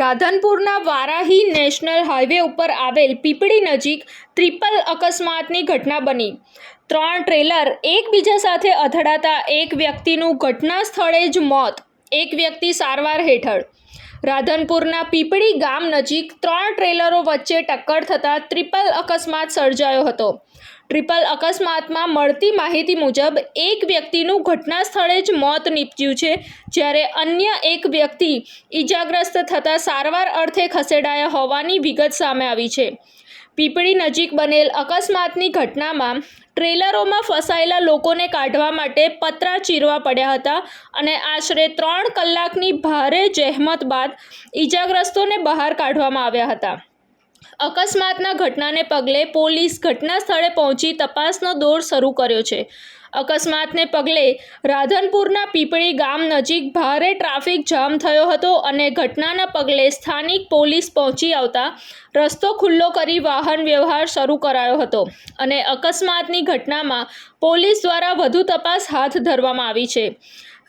રાધનપુરના Varahi national highway ઉપર આવેલ પીપળી નજીક ટ્રિપલ અકસ્માતની ઘટના બની. ત્રણ ટ્રેલર એકબીજા સાથે અથડાતા એક વ્યક્તિનું ઘટના સ્થળે જ મોત, એક વ્યક્તિ સારવાર હેઠળ. રાધનપુરના પીપળી ગામ નજીક ત્રણ ટ્રેલરો વચ્ચે ટક્કર થતાં ટ્રિપલ અકસ્માત સર્જાયો હતો. ટ્રિપલ અકસ્માતમાં મળતી માહિતી મુજબ, એક વ્યક્તિનું ઘટના સ્થળે જ મોત નીપજ્યું છે, જ્યારે અન્ય એક વ્યક્તિ ઈજાગ્રસ્ત થતાં સારવાર અર્થે ખસેડાયા હોવાની વિગત સામે આવી છે. પીપળી નજીક બનેલ અકસ્માતની ઘટનામાં ટ્રેલરોમાં ફસાયેલા લોકોને કાઢવા માટે પતરા ચીરવા પડ્યા હતા અને આશરે ત્રણ કલાકની ભારે જહેમત બાદ ઈજાગ્રસ્તોને બહાર કાઢવામાં આવ્યા હતા. અકસ્માતના ઘટનાને પગલે પોલીસ ઘટના સ્થળે પહોંચી તપાસનો દોર શરૂ કર્યો છે. અકસ્માતને પગલે રાધનપુરના પીપળી ગામ નજીક ભારે ટ્રાફિક જામ થયો હતો અને ઘટનાના પગલે સ્થાનિક પોલીસ પહોંચી આવતા રસ્તો ખુલ્લો કરી વાહન વ્યવહાર શરૂ કરાયો હતો અને અકસ્માતની ઘટનામાં પોલીસ દ્વારા વધુ તપાસ હાથ ધરવામાં આવી છે.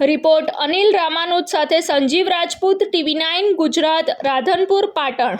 રિપોર્ટ અનિલ રામાનુજ સાથે સંજીવ રાજપૂત, ટીવી નાઇન ગુજરાત, રાધનપુર, પાટણ.